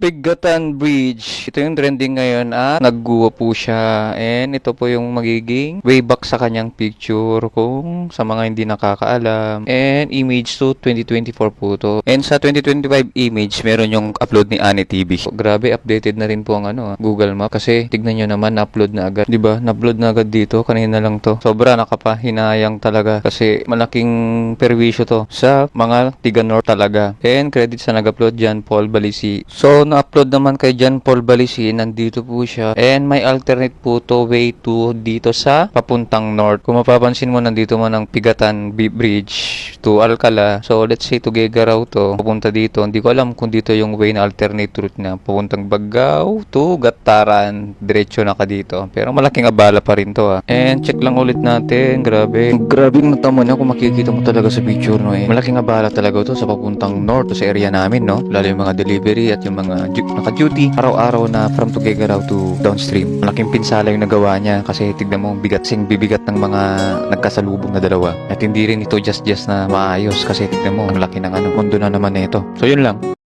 Pigatan Bridge. Ito yung trending ngayon at nagguwa po siya. And ito po yung magiging way back sa kanyang picture kung sa mga hindi nakakaalam. And image to 2024 po to. And sa 2025 image, meron yung upload ni Ani TV. So, grabe, updated na rin po ang ano, ah, Google Map. Kasi tignan nyo naman, na-upload na agad. ba Na-upload na agad dito. Kanina lang to. Sobra nakapahinayang talaga. Kasi malaking perwisyo to sa mga tiga North talaga. And credit sa nag-upload dyan, Paul Balisi. So, na-upload naman kay Jan Paul Balisi. Nandito po siya. And may alternate po to way to dito sa papuntang North. Kung mapapansin mo, nandito man ang Pigatan B- Bridge to Alcala. So, let's say to Gegaraw to. Papunta dito. Hindi ko alam kung dito yung way na alternate route na papuntang Bagao to Gataran. Diretso na ka dito. Pero malaking abala pa rin to ah. And check lang ulit natin. Grabe. Grabe yung tamo niya kung makikita mo talaga sa picture no eh. Malaking abala talaga to sa papuntang north sa area namin no. Lalo yung mga delivery at yung mga ju- naka-duty araw-araw na from Tuguegarao to downstream. Malaking pinsala yung nagawa niya kasi tignan mo bigat sing bibigat ng mga nagkasalubong na dalawa. At hindi rin ito just just na maayos kasi tignan mo ang laki ng ano mundo na naman nito. So yun lang.